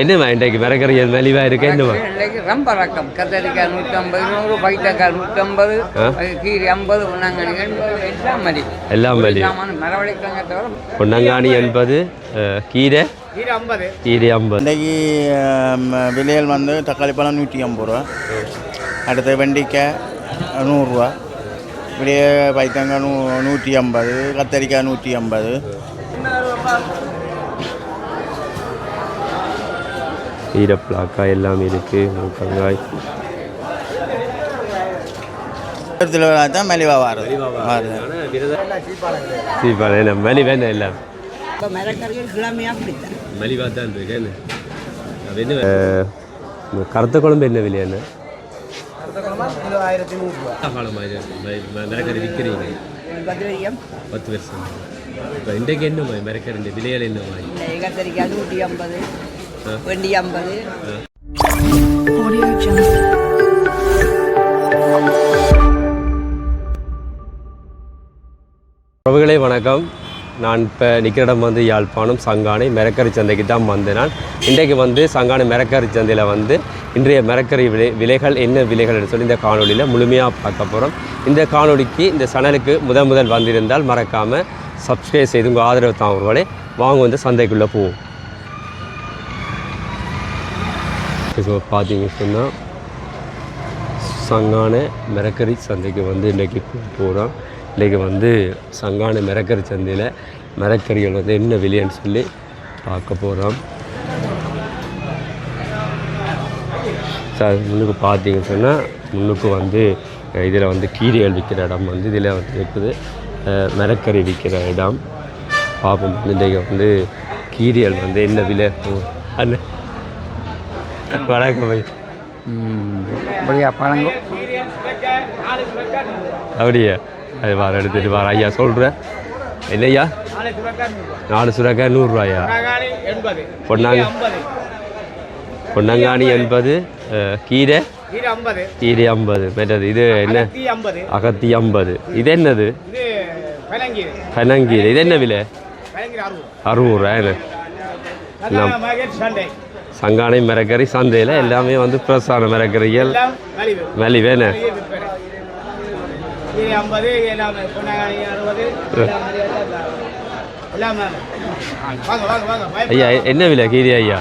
என்னம்மா இன்றைக்கு மிரக்கறியல் மலிவாக இருக்கு? என்னம்மா? இன்னைக்கு ரொம்ப ரக்கம் கத்தரிக்காய் நூற்றம்பது நூறு பைத்தக்காய் நூற்றம்பது. கீரை ஐம்பது எண்பது எல்லாம் மதி எல்லாம் மலி மரவழிக்காங்க தவிர பொன்னங்காணி எண்பது அஹ், கீரை? கீரை ஐம்பது. இன்றைக்கி விலைகள் வந்து தக்காளி பழம் நூற்றி ஐம்பது ரூபா. அடுத்து வெண்டைக்காய் நூறுரூவா இப்படியே பைத்தங்காய் நூ நூற்றி ஐம்பது கத்தரிக்காய் நூற்றி ஐம்பது. கீரை பிளாக்காய் எல்லாம் இருக்குது முருக்கங்காய் இடத்துல தான் மலிவாக வருது. சீப்பான என்ன மலிவா என்ன எல்லாம்? மலிவாக தான் இருக்கு கருத்த குழம்பு என்ன விலை என்ன? மிரக்கறி விற்கிறீங்க பத்து வருஷம். இப்போ இன்றைக்கு என்ன இந்த விலைகள் என்ன இந்த கத்தரிக்காய் நூற்றி ஐம்பது. வெண்டி ஐம்பது உறவுகளே வணக்கம். நான் இப்போ நிற்கிற இடம் வந்து யாழ்ப்பாணம் சங்கானை மிரக்கறி சந்தைக்கு தான் வந்தேன் நான். இன்றைக்கு வந்து சங்கானை மிரக்கறி சந்தையில் வந்து இன்றைய மிரக்கறி விலை விலைகள் என்ன விலைகள்னு சொல்லி இந்த காணொலியில் முழுமையாக பார்க்க போகிறோம் இந்த காணொலிக்கு இந்த சேனலுக்கு முதல் முதல் வந்திருந்தால் மறக்காமல் சப்ஸ்கிரைப் செய்து உங்கள் ஆதரவு தான் ஒருவரை வாங்க வந்து சந்தைக்குள்ளே போவோம். இப்போ பார்த்தீங்க சொன்னால் சங்கான மிரக்கரி சந்தைக்கு வந்து இன்றைக்கி போகிறோம் இன்றைக்கி வந்து சங்கான மிரக்கரி சந்தையில் மிரக்கறிகள் வந்து என்ன விலைன்னு சொல்லி பார்க்க போகிறோம் சார் முன்னுக்கு பார்த்தீங்கன்னு சொன்னால் முன்னுக்கு வந்து இதில் வந்து கீரைகள் விற்கிற இடம் வந்து இதில் வந்து இருக்குது. மிரக்கறி விற்கிற இடம். பார்ப்போம். இன்றைக்கு வந்து கீரைகள் வந்து என்ன விலை? அண்ணன் வணக்கம் பை அப்படியா பழங்க அப்படியா? அது வார எடுத்துட்டு வார. ஐயா சொல்கிறேன் என்னய்யா? நாலு சுரக்காய் நூறுரூவாயா பொன்னாங்க பொன்னங்காணி எண்பது கீரை? கீரை ஐம்பது. மற்றது இது என்ன? அகத்தி ஐம்பது. இது என்னது? பனங்கீரை. இது என்ன விலை? ரூபா என்ன? சங்கானை மிரக்கறி சந்தையில் எல்லாமே வந்து ஃப்ரெஷ்ஷான மிரக்கறிகள். எல்லாம் மலிவு. மலி வேணே மலிவு விற்பனை. கீரை ஐம்பது எல்லாம் பொன்னாங்கண்ணி அறுபது எல்லாம் மலிவு எல்லாம் எல்லாம் வாங்க வாங்க வாங்க பயப்படாத. ஐயா என்ன விலை கீரை ஐயா?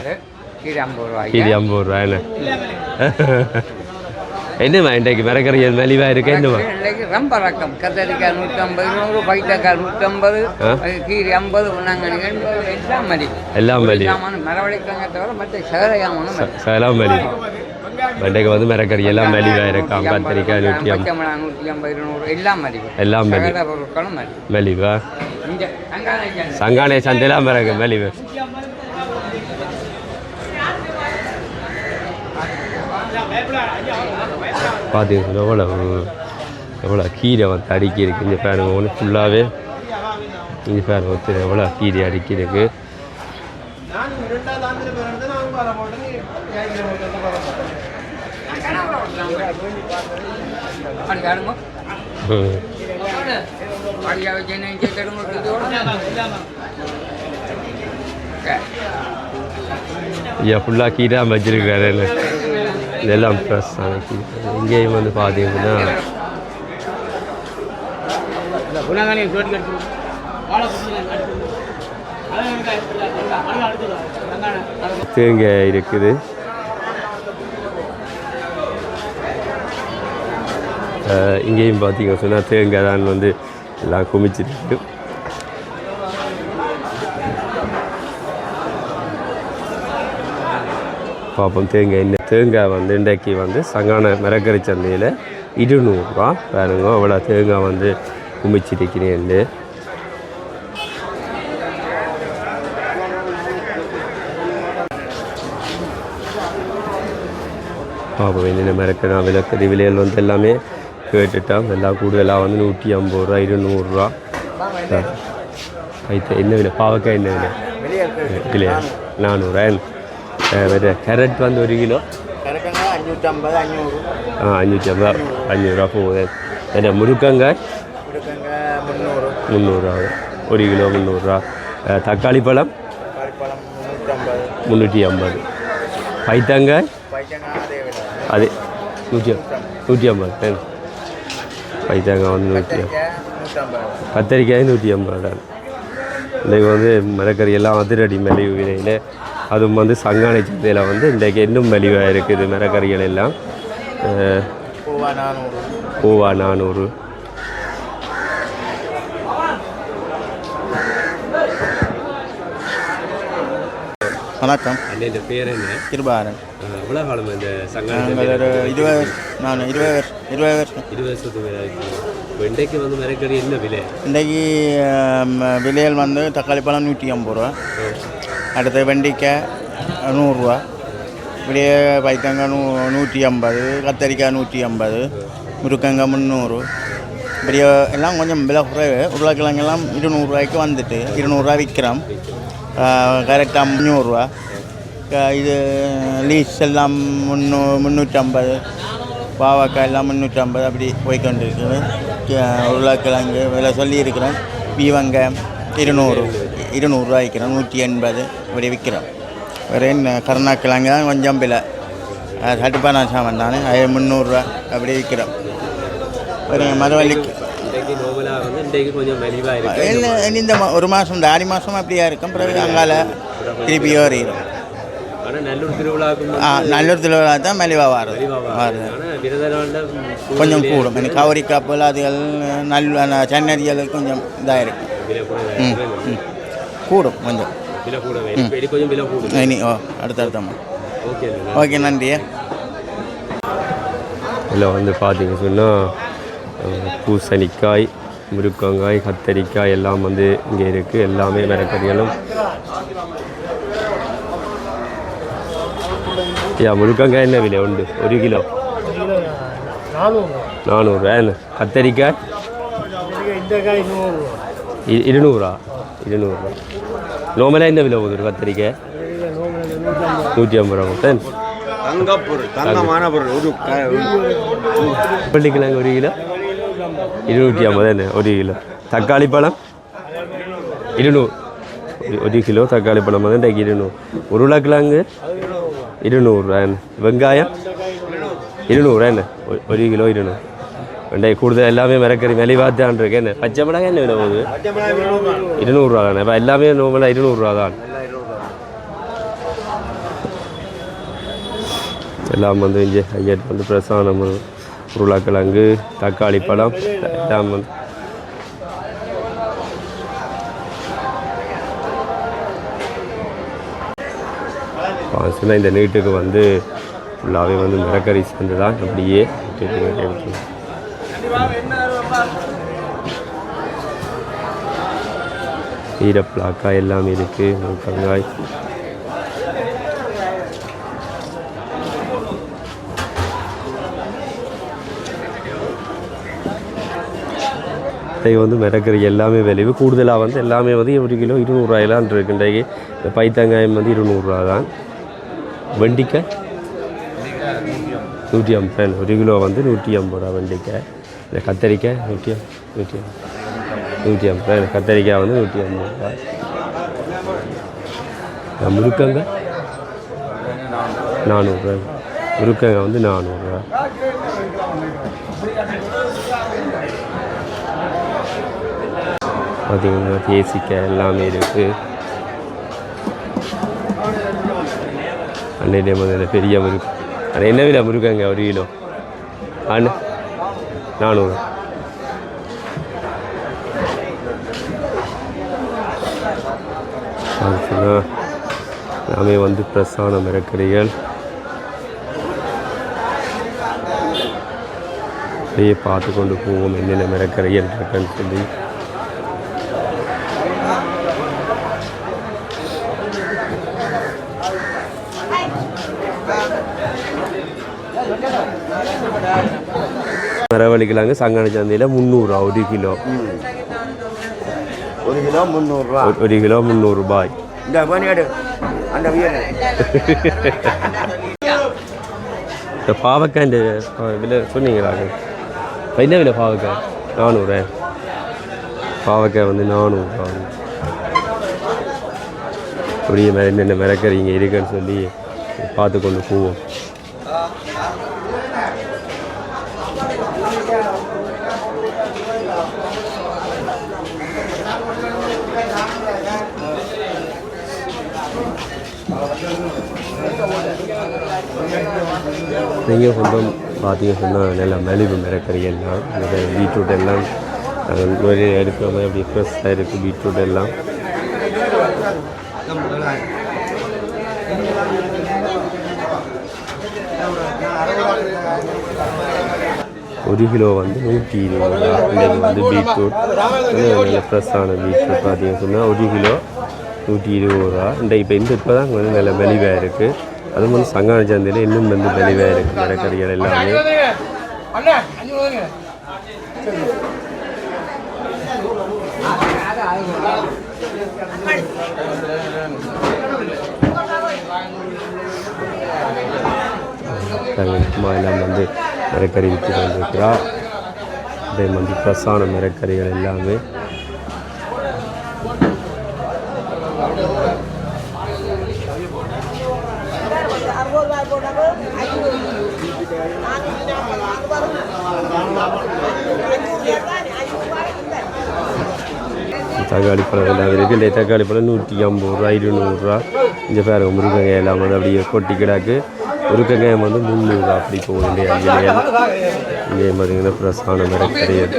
கீரை ஐம்பது ரூபாய் கீரை ஐம்பது ரூபா என்ன? என்னம்மா இன்றைக்கு மிரக்கறிகள் மலிவாக இருக்கு? என்னம்மா ரொம்ப ரக்கம் கத்தரிக்காய் நூற்றம்பது நூறு பைத்தக்காய் நூற்றம்பது. கீரை ஐம்பது உண்ணாங்கனி எண்பது எல்லாம் மதி. எல்லாம் மலி சாமான மரவழிக்காங்க தவிர மற்ற சகலையாமனும் மதி. சலாம் மலி இன்றைக்கு வந்து மிரக்கறி எல்லாம் மலிவாக இருக்காம் கத்திரிக்காய் நூற்றி ஐம்பது. நூற்றி ஐம்பது இருநூறு எல்லாம் மதி. எல்லாம் மலி சகல பொருட்களும் மலிவா? சங்கானை சந்தையெல்லாம் மிரக்கு மலிவு. பார்த்தீங்கன்னா எவ்வளோ எவ்வளோ கீரை வந்து அடுக்கி இருக்கு இந்த பாருங்க ஒன்று ஃபுல்லாகவே இந்த பாருங்க ஒருத்தர் எவ்வளோ கீரை அடுக்கி இருக்கு அடிக்காடுங்க ம். அடியா வச்சு என்ன கேட்கணும் ஐயா ஃபுல்லாக கீரை வச்சிருக்காரு என்ன இதெல்லாம் ப்ளஸ் கீரை இங்கேயும் வந்து பார்த்தீங்கன்னா தேங்காய் இருக்குது இங்கேயும் பார்த்தீங்க சொன்னால் தேங்காய் தான் வந்து எல்லாம் குமிச்சிருக்கு பார்ப்போம் தேங்காய் என்ன தேங்காய் வந்து இன்றைக்கு வந்து சங்கான மிரக்கறி சந்தையில் இருநூறுவா பாருங்க அவ்வளோ தேங்காய் வந்து குமிச்சிருக்கிறேன். பார்ப்போம் என்னென்ன மிரக்கலாம் விளக்கறி விலைகள் வந்து எல்லாமே கேட்டுட்டோம் எல்லாம் கூடுதலாக வந்து நூற்றி ஐம்பது ரூபா இருநூறுரூவா என்ன விலை? பாவக்காய் என்ன விலை? விலை நானூறுரூவா அஞ்சூற்றி ஐம்பது அஞ்சூறுரூவா போகுது வேறு முருக்கங்காய் கொடுக்குங்க முந்நூறு முந்நூறுரூவா ஒரு கிலோ முந்நூறுரூவா தக்காளி பழம் பழம் முந்நூற்றம்பது முந்நூற்றி ஐம்பது பைத்தங்காய் பைத்தங்காய் அதே விலை அது நூற்றி நூற்றி ஐம்பது தேன் பைத்தங்காய் வந்து நூற்றி நூற்றம்பது கத்தரிக்காய் நூற்றி ஐம்பது தான் இன்றைக்கு வந்து மரக்கறி எல்லாம் அதிரடி மலிவு விலையில் அதுவும் வந்து சங்கானை சந்தையில் வந்து இன்றைக்கு இன்னும் மலிவாக இருக்குது மரக்கறிகள் எல்லாம். பூவா நானூறு. வணக்கம். அண்ணன் பேர் என்ன? கிருபாரன் எவ்வளோ காலம் இந்த ஒரு இருபது நான் இருபது வருஷம் இருபது வருஷம். இருபது வருஷத்துக்கு இன்றைக்கு வந்து மரக்கறி என்ன விலை? இன்றைக்கி விலைகள் வந்து தக்காளி பழம் நூற்றி ஐம்பது ரூபா. அடுத்து வெண்டைக்காய் நூறுரூவா. இப்படியே பைத்தங்காய் நூ நூற்றி ஐம்பது கத்தரிக்காய் நூற்றி ஐம்பது முருக்கங்காய் முந்நூறு. இப்படியே எல்லாம் கொஞ்சம் விலை குறைவு. உருளைக்கிழங்கெல்லாம் இருநூறுவாய்க்கு வந்துட்டு இருநூறுவா விற்கிறோம். கரெக்டாக முந்நூறுரூவா. இது லீஸ் எல்லாம் முந்நூ முந்நூற்றம்பது. பாவக்காய் எல்லாம் முந்நூற்றம்பது. அப்படி போய்க்கொண்டு இருக்குது உருளைக்கிழங்கு விலை சொல்லியிருக்கிறேன் பீவங்காய் இருநூறு இருநூறுவா விற்கிறோம் நூற்றி எண்பது இப்படி விற்கிறோம் வேறு என்ன கருணாக்கிழங்கு தான் கொஞ்சம் அது சட்டுப்பான சாமான் தானே அது முந்நூறுரூவா அப்படி விற்கிறோம் இருக்கு. இல்லை இந்த ஒரு மாதம் இந்த ஆடி மாதம் அப்படியா இருக்கும் பிறகு அங்கால திருப்பி ஆனால் நல்லூர் திருவிழாவுக்கு ஆ நல்லூர் திருவிழா தான் மலிவாக வருது வருது கொஞ்சம் கூடும் கவரி கப்பல் அதுகள் நல்ல சென்னறியல் கொஞ்சம் இதாக இருக்கும் கூடும் கொஞ்சம். இனி ஓ அடுத்தடுத்தம்மா ஓகே ஓகே நன்றி. இதில் வந்து பார்த்தீங்க சொன்னால் பூசணிக்காய் முருக்கங்காய் கத்தரிக்காய் எல்லாம் வந்து இங்கே இருக்குது எல்லாமே மரக்கறிகளும் யா முருக்கங்காய் என்ன விலை உண்டு? ஒரு கிலோ? நானூறு என்ன? கத்தரிக்காய்? இருநூறா? இருநூறுவா நோமலாக என்ன விலை போகுது கத்தரிக்காய் நூற்றி ஐம்பது ரூபா தேன் தங்கப்பொருள் தங்கமான பொருள் ஒரு பள்ளிக்கிழங்கு ஒரு கிலோ? இருநூற்றி ஐம்பது என்ன? ஒரு கிலோ. தக்காளி பழம்? இருநூறு. ஒரு- கிலோ தக்காளி பழம் வந்து இன்றைக்கு இருநூறு. உருளைக்கிழங்கு? இருநூறுவா என்ன வெங்காயம்? இருநூறுவா என்ன? ஒரு கிலோ இருநூறு. இன்றைக்கு கூடுதல் எல்லாமே மிரக்கறி மெலிவாத்தான் இருக்கு என்ன பச்சை மிளகாய் என்ன விலை போகுது இருநூறுவா தானே இப்போ எல்லாமே நோம்பலாக இருநூறுவா தான் எல்லாம் வந்து இங்கே ஐயட் வந்து பிரசாதம் உருளைக்கிழங்கு தக்காளி பழம் எல்லாம் வந்து இந்த நீட்டுக்கு வந்து ஃபுல்லாகவே வந்து மிரக்கறி சேர்ந்து தான் அப்படியே எடுத்து ஈரப்பிளாக்காய் எல்லாம் இருக்குது முருக்கங்காய் இன்றைக்கு வந்து மிளகறி எல்லாமே விளைவு. கூடுதலாக வந்து எல்லாமே வந்து ஒரு கிலோ இருநூறுவாயிலான் இருக்கு இன்றைக்கு. இந்த பைத்தங்காயம் வந்து இருநூறுவா தான் வெண்டிக்காய் நூற்றி ஐம்பது ஒரு கிலோ வந்து நூற்றி ஐம்பது ரூபா வெண்டிக்காய். இந்த கத்தரிக்காய் நூற்றி நூற்றி ஐம்பது நூற்றி ஐம்பது ரூபா கத்தரிக்காய் வந்து நூற்றி ஐம்பது ரூபா முருக்கங்க? நானூறுரூவா முருக்கங்க வந்து நானூறுரூவா பார்த்தீங்கன்னா தேசிக்காய் எல்லாமே இருக்குது அன்னையிலே முதல்ல பெரிய முருக்கு அது என்ன விலை முருக்கங்க ஒரு கிலோ? அண்ணா நானூறு. பார்த்தீங்கன்னா எல்லாமே வந்து பிரசான மரக்கறிகள் அப்படியே பார்த்து கொண்டு போவோம் என்னென்ன மரக்கறிகள் இருக்குன்னு சொல்லி. மரவழிக்கலாங்க சங்கன சந்தையில் முந்நூறுரூவா ஒரு கிலோ. ஒரு கிலோ முந்நூறுரூவா. ஒரு- கிலோ முந்நூறுபாய். இந்த பண்ணியாடு அந்த இந்த பாவக்காய் இந்த விலை சொன்னீங்களா என்ன விலை பாவக்காய்? நானூறு? பாவக்காய் வந்து நானூறுரூவா அப்படியே மேலே என்னென்ன மிரக்கறி இங்கே இருக்குன்னு சொல்லி பார்த்து கொண்டு போவோம். நீங்கள் சொந்தம் பார்த்தீங்க சொன்னால் நல்ல மலிவு மிரக்கறி எல்லாம் இந்த பீட்ரூட் எல்லாம் நாங்கள் நிறைய எடுக்கிற மாதிரி அப்படி ஃப்ரெஷ்ஷாக இருக்குது பீட்ரூட் எல்லாம். ஒரு கிலோ வந்து நூற்றி இருபது ரூபா. இன்றைக்கு வந்து பீட்ரூட் நல்ல ஃப்ரெஷ்ஷான பீட்ரூட் பார்த்தீங்க சொன்னால் ஒரு கிலோ நூற்றி இருபது ரூபா. இந்த இப்போ இந்த இப்போ தான் வந்து நல்ல வெளிவாக இருக்குது அது வந்து சங்கான சந்தையில் இன்னும் வந்து வெளிவாக இருக்குது மரக்கறிகள் எல்லாமே. எல்லாம் வந்து மரக்கறி விற்று கொண்டிருக்கிறா அதே வந்து ஃப்ரெஷ்ஷான மரக்கறிகள் எல்லாமே. தக்காளி பழம் எல்லாம் இருக்குது இந்த தக்காளி பழம் நூற்றி ஐம்பது ரூபா இருநூறுரூவா இந்த பாருங்க முருங்கைக்காய் எல்லாம் வந்து அப்படியே கொட்டி கிடாக்கு முருங்கைக்காயம் வந்து முந்நூறுரூவா அப்படி போகுது இல்லையா இங்கேயும் பார்த்தீங்கன்னா ஃப்ரெஷ்ஷான மிரக்கறியல்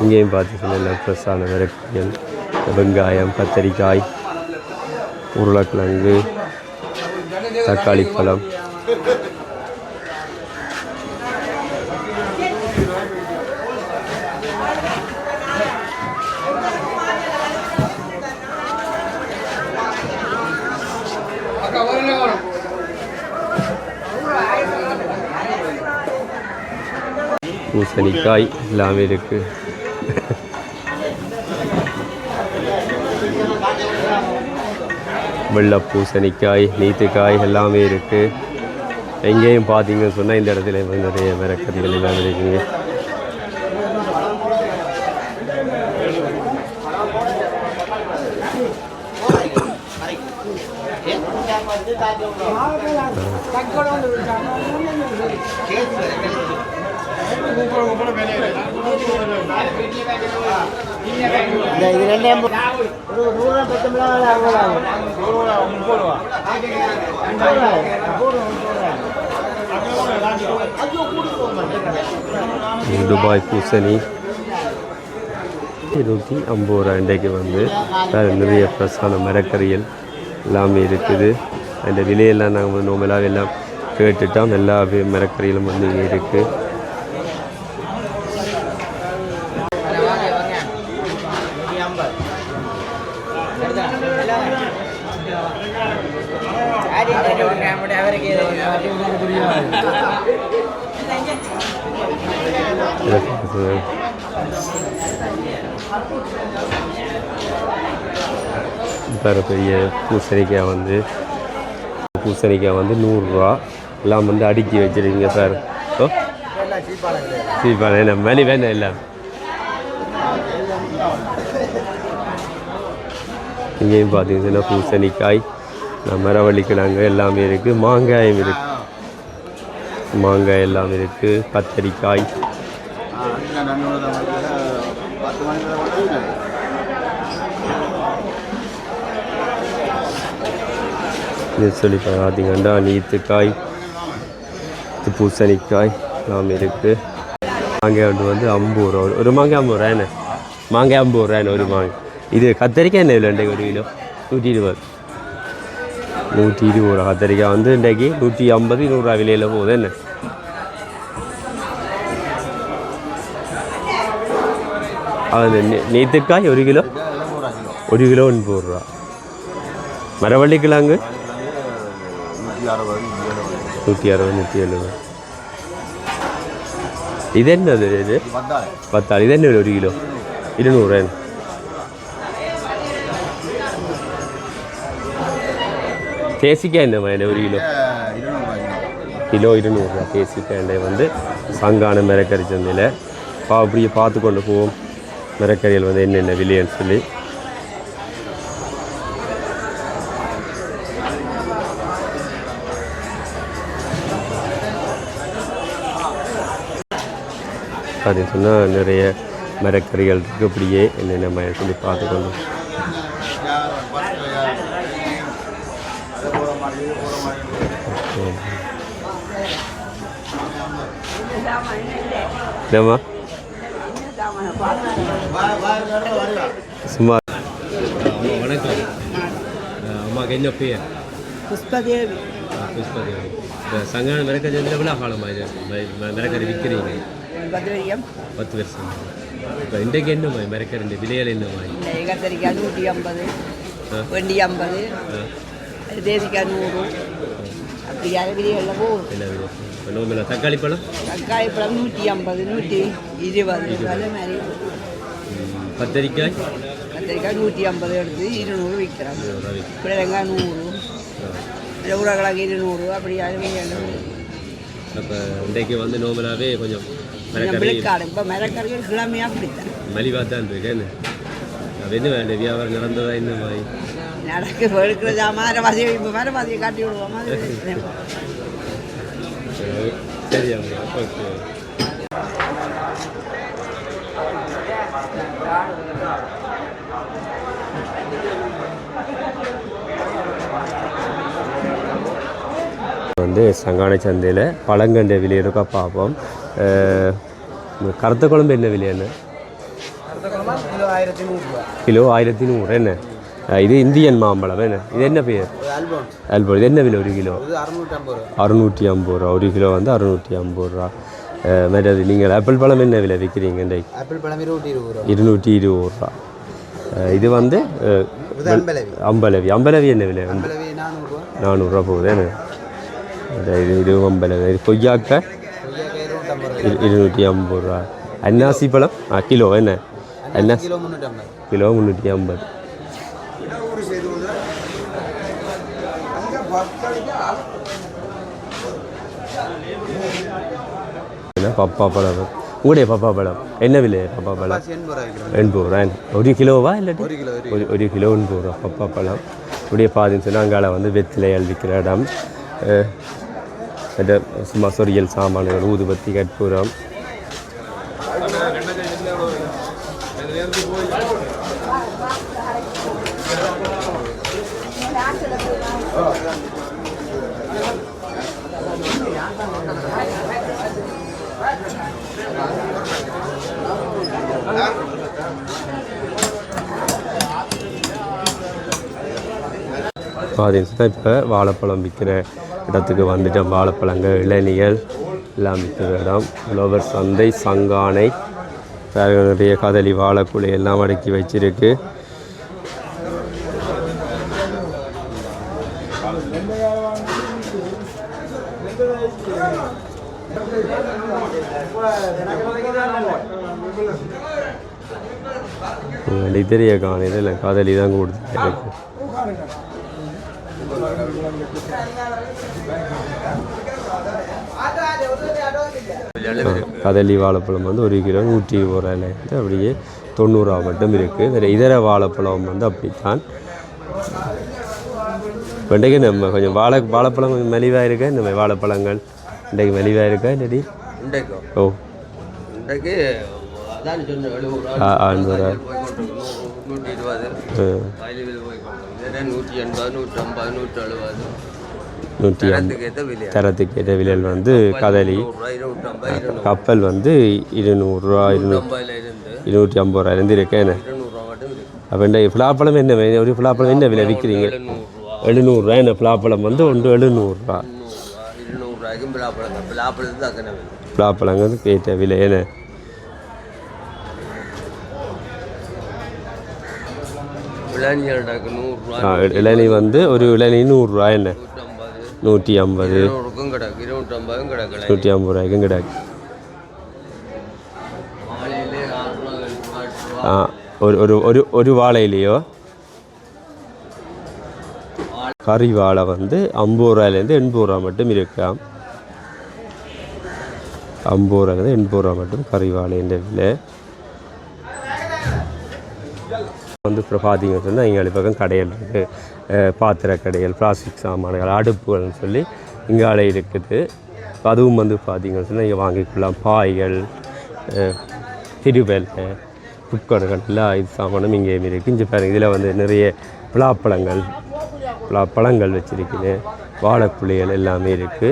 இங்கேயும் பார்த்தீங்கன்னா எல்லாம் ஃப்ரெஷ்ஷான மிரக்கறியல் வெங்காயம் கத்தரிக்காய் உருளைக்கிழங்கு தக்காளி பழம் பூசணிக்காய் எல்லாமே இருக்குது வெள்ளை பூசணிக்காய் நீத்துக்காய் எல்லாமே இருக்குது எங்கேயும் பார்த்தீங்கன்னு சொன்னால் இந்த இடத்துல நிறைய மரக்கறிகள் எல்லாமே இருக்குங்க. துபாய் பூசணி. இருநூற்றி ஐம்பது ரூபா இன்றைக்கு வந்து வேறு நிறைய ஃப்ரெஷ்ஷான மரக்கறிகள் எல்லாமே இருக்குது. அந்த விலையெல்லாம் நாங்கள் வந்து நோமலாக எல்லாம் கேட்டுட்டோம். எல்லா மரக்கறிகளும் வந்து இங்கே இருக்குது வேறு பெரிய பூசணிக்காய் வந்து பூசணிக்காய் வந்து நூறுரூவா. எல்லாம் வந்து அடுக்கி வச்சுருக்கீங்க சார். ஓ? சீப்பான என்ன மணி வேணும் இல்லை. இங்கேயும் பார்த்தீங்கன்னா பூசணிக்காய் மரவள்ளிக்கிழங்கு எல்லாமே இருக்குது மாங்காயும் இருக்குது மாங்காய் எல்லாம் இருக்குது கத்தரிக்காய் இது சொல்லி பார்த்தீங்கன்னா நீத்துக்காய் இது பூசணிக்காய் எல்லாம் இருக்குது மாங்காய் ஒன்று வந்து ஐம்பது ரூபா ஒரு மாங்காய் ஐம்பது ரூபா என்ன மாங்காய் ஐம்பது ரூபா என்ன ஒரு மாங்காய். இது கத்தரிக்காய் என்ன இல்லை இன்றைக்கு ஒரு கிலோ? நூற்றி இருபது. நூற்றி இருபது ரூபா கத்தரிக்காய் வந்து இன்றைக்கு நூற்றி ஐம்பது நூறுரூவா விலையில் போகுது. என்ன? அது நெ- நீத்துக்காய் ஒரு கிலோ? ஒரு கிலோ எண்பது ரூபா. மரவள்ளி கிழங்கு நூற்றி அறுபது நூற்றி எழுபது இது என்னது இது? பத்தாள் இது என்ன ஒரு கிலோ? இருநூறு தேசிக்காய் என்ன மாதிரி ஒரு கிலோ? கிலோ இருநூறுவா தேசிக்காய் வந்து சங்கான மிரக்கறி சந்தையில். பா அப்படியே பார்த்து கொண்டு போவோம். மிரக்கறிகள் வந்து என்னென்ன விலைன்னு சொல்லி. பார்த்தீங்கன்னு சொன்னால் நிறைய மரக்கறிகள் இருக்குது அப்படியே என்னென்ன ம- சொல்லி பார்த்துக்கொண்டு என்னம்மா? சும்மா வணக்கம். அம்மாவுக்கு என்ன பேர் புஷ்பதேவி. புஷ்பதேவி. இந்த சங்கான மிரக்கறி எவ்வளோ காலமாக மிரக்கறி விற்கிறீங்க பத்ரியம் பத்து வருஷம். இப்போ இன்றைக்கு என்னம்மா மிரக்கறி இந்த விலைகள் என்னம்மா இந்த கத்திரிக்காய் நூற்றி ஐம்பது. வெண்டி ஐம்பது தேசிக்காய் நூறு. அப்படி அரைவிலிகளில் போகும் என்ன விலை தக்காளி பழம்? தக்காளி பழம் நூற்றி ஐம்பது நூற்றி இருபது. அதே மாதிரி. கத்தரிக்காய்? கத்திரிக்காய் நூற்றி ஐம்பது எடுத்து இருநூறு விற்கிறாங்க. பிள்ளைங்காய் நூறு. உருளைக்கிழங்கு இருநூறு அப்படி அரைவிலிகள் அப்போ இன்றைக்கு வந்து நோம்பலாவே கொஞ்சம் விழுக்காடு. இப்போ மரக்கறிகள் கிழமையாக பிடித்தேன். மலிவாக தான் இருக்கு என்ன? அது என்ன வேண்டிய வியாபாரம் நடந்ததா என்ன மாதிரி? நடக்கு இப்போ காட்டி விடுவோமா சரி அம்மா ஓகே. வந்து சங்கான சந்தையில் பழங்கண்ட விலை இருக்கா பார்ப்போம். கருத்த குழம்பு என்ன விலை என்ன கிலோ ஆயிரத்தி நூறு என்ன? இது இந்தியன் மாம்பழம் என்ன? இது என்ன ஆல்பம். ஆல்போ இது என்ன விலை ஒரு கிலோ? அறுநூற்றி ஐம்பது ரூபா. ஒரு கிலோ வந்து அறுநூற்றி ஐம்பது ரூபா. மற்றது நீங்கள் ஆப்பிள் பழம் என்ன விலை விற்கிறீங்க இன்றைக்கு? ஆப்பிள் பழம் இருபத்தி இருபது ரூபா. இருநூற்றி இருபது ரூபா. இது வந்து அம்பலவி. அம்பலவி. அம்பலவி என்ன விலை? நானூறுரூவா போகுது என்ன? இது இது அம்பலவி இது கொய்யாக்க கொய்யாக்காய் இருநூற்றி ஐம்பது ரூபா அன்னாசி பழம் ஆ கிலோ என்ன அன்னாசி கிலோ முந்நூற்றி ஐம்பது என்ன பப்பா பழம் உங்களுடைய பப்பா பழம் என்ன விலை பப்பா பழம் எண்பது ரூபா ஒரு கிலோவா இல்லாட்டி ஒரு கிலோ ஒரு கிலோ எண்பது ரூபா பப்பா பழம் இப்படியே பாதின்னு சொன்னால் அங்கால வந்து வெத்திலையால் விற்கிற இடம் இந்த சும்மா சொரியல் சாமான்கள் ஊதுபத்தி கற்பூரம். பாதின்னு இப்போ வாழைப்பழம் விற்கிற இடத்துக்கு வந்துட்டோம் வாழைப்பழங்கள் இளநியல் எல்லாம் விற்கிற இடம். உழவர் சந்தை சங்கானை வேறு நிறைய கதலி வாழைக்குழி எல்லாம் அடக்கி வச்சிருக்கு. தெரிய காணையில் இல்லை கதலி தான் கொடுத்து கதலி வாழைப்பழம் வந்து ஒரு கிலோ நூற்றி இருபது ரூபாயிலேருந்து அப்படியே தொண்ணூறுரூவா மட்டும் இருக்குது வேறு இதர வாழைப்பழம் வந்து அப்படித்தான். வெண்டைக்கு நம்ம கொஞ்சம் வாழை வாழைப்பழம் கொஞ்சம் மெலிவாக இருக்கா? இந்த மாதிரி வாழைப்பழங்கள் இன்றைக்கு மெலிவாக இருக்கா இன்றைக்கும் ஓ. இன்றைக்கு அதான் சொன்ன எழுபது ரூபா. நூற்றி எண்பது நூற்றி ஐம்பது நூற்றி எழுபது? நூற்றி ஐம்பது. தரத்துக்கு ஏற்ற விலையில் வந்து கதலி. கப்பல் வந்து இருநூறுவா இருநூறு இருந்து இருநூற்றி ஐம்பது இருநூறுவா மட்டும் இருக்கு. அப்போ இந்த பலாப்பழம் என்ன? ஒரு பலாப்பழம் என்ன விலை விற்கிறீங்க? எழுநூறுரூவா. என்ன? பலாப்பழம் வந்து ஒன்று எழுநூறுரூவா. வந்து கேட்ட விலை. என்ன விளைஞர்களுக்கு நூறுரூவா ஆ, இளநீ வந்து ஒரு இளநீ நூறுரூவா என்ன? நூற்றி ஐம்பது. நூற்றி ஐம்பது ரூபாய்க்கும் கிடக்கு. ஆ ஒரு ஒரு ஒரு ஒரு வாழையிலையோ? கறி வாழை வந்து ஐம்பது ரூபாயிலேருந்து எண்பது ரூபா மட்டும் இருக்காம். ஐம்பது ரூபாயிலேருந்து எண்பது ரூபா மட்டும் கறி வாழைன்ற விலை வந்து இப்போ பார்த்தீங்கன்னு சொன்னால் இங்கே பக்கம் கடைகள் இருக்குது. பாத்திர கடைகள் பிளாஸ்டிக் சாமான்கள் அடுப்புகள்னு சொல்லி இங்காலே இருக்குது. அதுவும் வந்து பார்த்திங்கன்னு சொன்னால் இங்கே வாங்கிக்கொள்ளலாம் பாய்கள் திருவேலை குக்கர்கள் எல்லா இது சாமானும் இங்கேயும் இருக்குது. இங்கே பாருங்கள் இதில் வந்து நிறைய பலாப்பழங்கள் பலா பழங்கள் வச்சுருக்குது. வாழைப்புளிகள் எல்லாமே இருக்குது.